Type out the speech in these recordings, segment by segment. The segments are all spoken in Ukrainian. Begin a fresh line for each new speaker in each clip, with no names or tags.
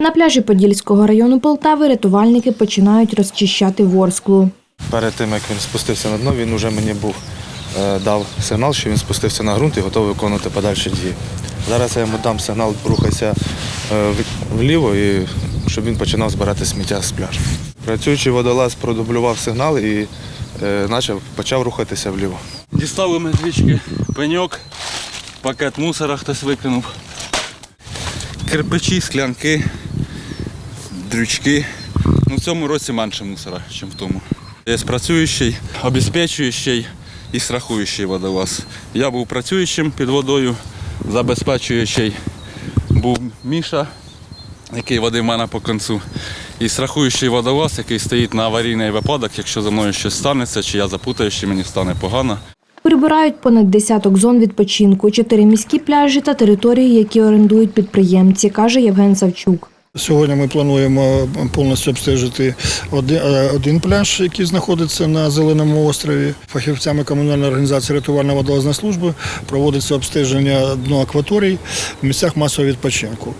На пляжі Подільського району Полтави рятувальники починають розчищати ворсклу.
Перед тим, як він спустився на дно, він вже мені був е, дав сигнал, що він спустився на ґрунт і готовий виконувати подальші дії. Зараз я йому дам сигнал, рухайся е, вліво, і щоб він починав збирати сміття з пляжу. Працюючий водолаз продублював сигнал і е, почав, почав рухатися вліво.
Дістали ми трішки пеньок, пакет мусора хтось викинув. Кирпичі, склянки, дрючки. Ну, в цьому році менше мусора, ніж в тому. Є працюючий, обезпечуючий і страхуючий водолаз. Я був працюючим під водою, забезпечуючий був Міша, який водив мене по концу. І страхуючий водолаз, який стоїть на аварійний випадок, якщо за мною щось станеться, чи я запутаюсь, чи мені стане погано.
Прибирають понад десяток зон відпочинку, чотири міські пляжі та території, які орендують підприємці, каже Євген Савчук.
Сьогодні ми плануємо повністю обстежити один, е, один пляж, який знаходиться на Зеленому острові. Фахівцями комунальної організації рятувальна водолазна служби проводиться обстеження дно акваторій в місцях масового відпочинку.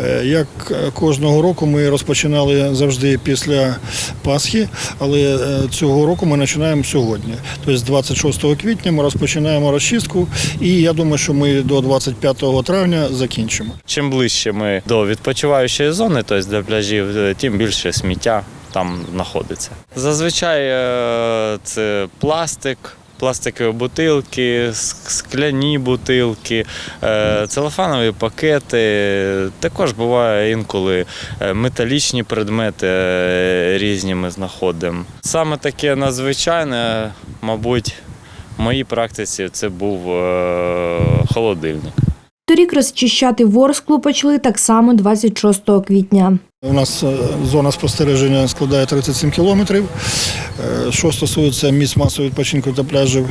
Е, Як е, кожного року ми розпочинали завжди після Пасхи, але цього року ми починаємо сьогодні. Тобто 26 квітня ми розпочинаємо розчистку, і я думаю, що ми до 25 травня закінчимо.
Чим ближче ми до відпочиваючої зони, тобто до пляжів, е, тим більше сміття там знаходиться. Зазвичай е, це пластик. Пластикові бутилки, скляні бутилки, е, целофанові пакети. Також буває інколи металічні предмети різні ми знаходимо. Саме таке надзвичайне, мабуть, в моїй практиці це був холодильник.
Торік розчищати ворсклу почали так само 26 квітня.
У нас е, зона спостереження складає 37 кілометрів. Е, Що стосується місць масового відпочинку та пляжів,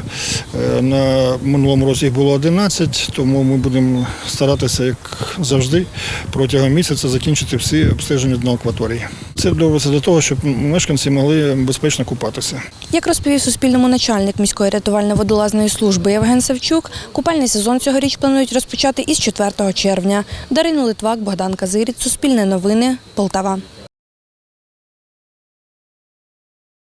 е, на минулому році їх було 11, тому ми будемо старатися, як завжди, протягом місяця закінчити всі обстеження дна акваторії. Це робиться для того, щоб мешканці могли безпечно купатися.
Як розповів Суспільному начальник міської рятувально-водолазної служби Євген Савчук, купальний сезон цьогоріч планують розпочати із 4 червня. Дарину Литвак, Богдан Казиріць, Суспільне новини, Полтава.